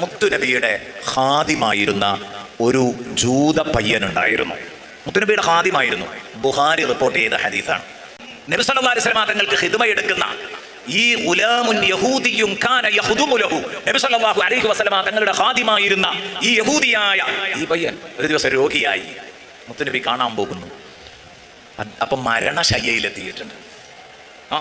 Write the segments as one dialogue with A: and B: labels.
A: മുത്തുനബിയുടെ ഹാദിമായിരുന്ന ഒരു ജൂത പയ്യനുണ്ടായിരുന്നു. മുത്തുനബിയുടെ ഹാദിമായിരുന്നു ബുഹാരി റിപ്പോർട്ട് ചെയ്ത ഹദീസാണ്. നബി സല്ലല്ലാഹു അലൈഹി വസല്ലം തങ്ങൾക്ക് ഹിദ്മ എടുക്കുന്ന ഈ ഉലാമുൻ യഹൂദിയും കാന യഹുദുമുലഹു. സല്ലല്ലാഹു അലൈഹി വസല്ലം തങ്ങളുടെ ഹാദിമായിരുന്ന ഈ യഹൂദിയായ ഈ പയ്യൻ ഒരു ദിവസം രോഗിയായി. മുത്തുനബി കാണാൻ പോകുന്നു. അപ്പം മരണശയ്യയിലെത്തിയിട്ടുണ്ട്. ആ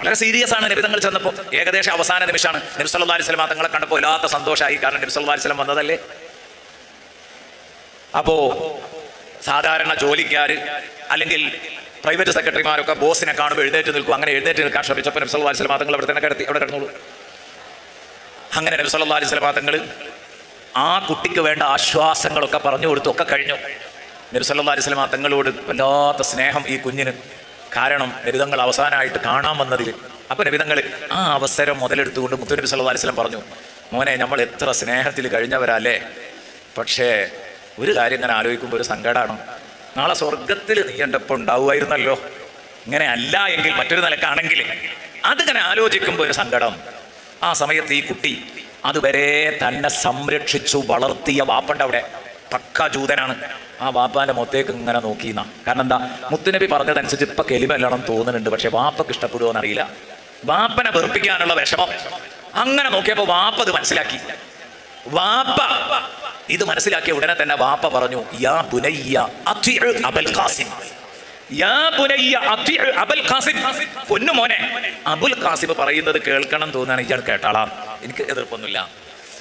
A: വളരെ സീരിയസ് ആണ് നബി ചെന്നപ്പോൾ ഏകദേശം അവസാന നിമിഷമാണ്. നബി സല്ലല്ലാഹു അലൈഹി തങ്ങളെ കണ്ടപ്പോൾ ഇല്ലാത്ത സന്തോഷമായി. കാരണം നബി സല്ലല്ലാഹു അലൈഹി വസല്ലം വന്നതല്ലേ? അപ്പോ സാധാരണ ജോലിക്കാർ അല്ലെങ്കിൽ പ്രൈവറ്റ് സെക്രട്ടറിമാരൊക്കെ ബോസിനെ കാണുമ്പോൾ എഴുന്നേറ്റ് നിൽക്കും. അങ്ങനെ എഴുന്നേറ്റ് നിൽക്കാൻ ശ്രമിച്ചപ്പോൾ നബി സല്ലല്ലാഹു അലൈഹി അവിടെ തന്നെ കിടത്തി. അവിടെ കിടന്നുള്ളൂ അങ്ങനെ നബി സല്ലല്ലാഹു അലൈഹി തങ്ങൾ ആ കുട്ടിക്ക് വേണ്ട ആശ്വാസങ്ങളൊക്കെ പറഞ്ഞു കൊടുത്തു ഒക്കെ കഴിഞ്ഞു. നബി വസല്ലം തങ്ങളോട് വല്ലാത്ത സ്നേഹം ഈ കുഞ്ഞിന് കാരണം നബിതങ്ങൾ അവസാനമായിട്ട് കാണാൻ വന്നതിൽ അപ്പൊ നബിതങ്ങൾ ആ അവസരം മുതലെടുത്തുകൊണ്ട് മുത്തുനബി സല്ലല്ലാഹു അലൈഹി വസല്ലം പറഞ്ഞു മോനെ നമ്മൾ എത്ര സ്നേഹത്തിൽ കഴിഞ്ഞവരല്ലേ? പക്ഷേ ഒരു കാര്യം ഇങ്ങനെ ആലോചിക്കുമ്പോൾ ഒരു സങ്കടമാണ് നാളെ സ്വർഗത്തിൽ നീ എന്റെ ഉണ്ടാവുമായിരുന്നല്ലോ. ഇങ്ങനെ അല്ല എങ്കിൽ മറ്റൊരു നിലക്കാണെങ്കിൽ. അതിങ്ങനെ ആലോചിക്കുമ്പോൾ ഒരു സങ്കടം. ആ സമയത്ത് ഈ കുട്ടി അതുവരെ തന്നെ സംരക്ഷിച്ചു വളർത്തിയ വാപ്പണ്ട അവിടെ. പക്ക ജൂതനാണ്. ആ വാപ്പാന്റെ മുഖത്തേക്ക് ഇങ്ങനെ നോക്കി എന്നാ കാരണം എന്താ? മുത്തുനബി പറഞ്ഞതനുസരിച്ച് ഇപ്പൊ കെലിമല്ലാണെന്ന് തോന്നുന്നുണ്ട്. പക്ഷെ വാപ്പക്ക് ഇഷ്ടപ്പെടുമോ എന്നറിയില്ല. വാപ്പനെ വെറുപ്പിക്കാനുള്ള വിഷമം. അങ്ങനെ നോക്കിയപ്പോ വാപ്പ അത് മനസ്സിലാക്കി. വാപ്പ ഇത് മനസ്സിലാക്കിയ ഉടനെ തന്നെ വാപ്പ പറഞ്ഞു യാ പുനയ്യ അബൽ ഖാസിം. യാ അബൽ അബുൽ ഖാസിം പറയുന്നത് കേൾക്കണം തോന്നാണ് ഇയാൾ കേട്ടാളാ എനിക്ക് എതിർപ്പൊന്നുമില്ല.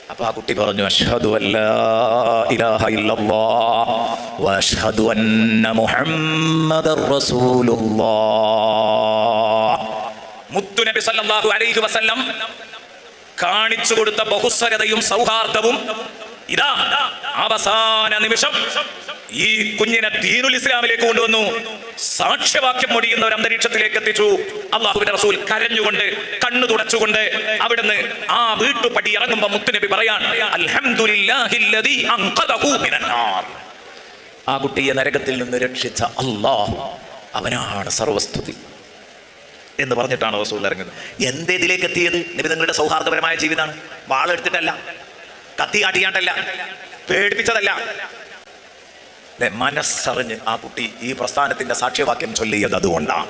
A: അപ്പൊ ആ കുട്ടി പറഞ്ഞു അഷ്ഹദു ഇലാഹ വഅഷ്ഹദു അന്ന മുഹമ്മദർ റസൂലുള്ളാഹ്. മുത്തുനബി സല്ലല്ലാഹു അലൈഹി വസല്ലം കാണിച്ചു കൊടുത്ത ബഹുസ്വരതയും സൗഹാർദ്ദവും ഇതാ അവസാന നിമിഷം ഈ കുഞ്ഞിനെ ദീനുൽ ഇസ്ലാമിലേക്ക് കൊണ്ടുവന്നു. സാക്ഷ്യവാക്യം മൊഴിയുന്ന ഒരു അന്തരീക്ഷത്തിലേക്ക് എത്തിച്ചു. അള്ളാഹുവിന്റെ റസൂൽ കരഞ്ഞുകൊണ്ട് കണ്ണു തുടച്ചുകൊണ്ട് അവിടുന്ന് ആ വീട്ടുപടി ഇറങ്ങുമ്പോ മുത്തുനബി പറയാൻ ആ കുട്ടിയെ നരകത്തിൽ നിന്ന് രക്ഷിച്ച അള്ളാഹു അവനാണ് സർവസ്തുതി എന്ന് പറഞ്ഞിട്ടാണ് റസൂൽ ഇറങ്ങുന്നത്. എന്തേതിലേക്ക് എത്തിയത്? നിബിധങ്ങളുടെ സൗഹാർദ്ദപരമായ ജീവിതമാണ്. വാളെടുത്തിട്ടല്ല. കത്തി കാട്ടിയാണ്ടല്ല പേടിപ്പിച്ചതല്ല. മനസ്സറിഞ്ഞ് ആ കുട്ടി ഈ പ്രസ്ഥാനത്തിന്റെ സാക്ഷ്യവാക്യം ചൊല്ലിയത് അതുകൊണ്ടാണ്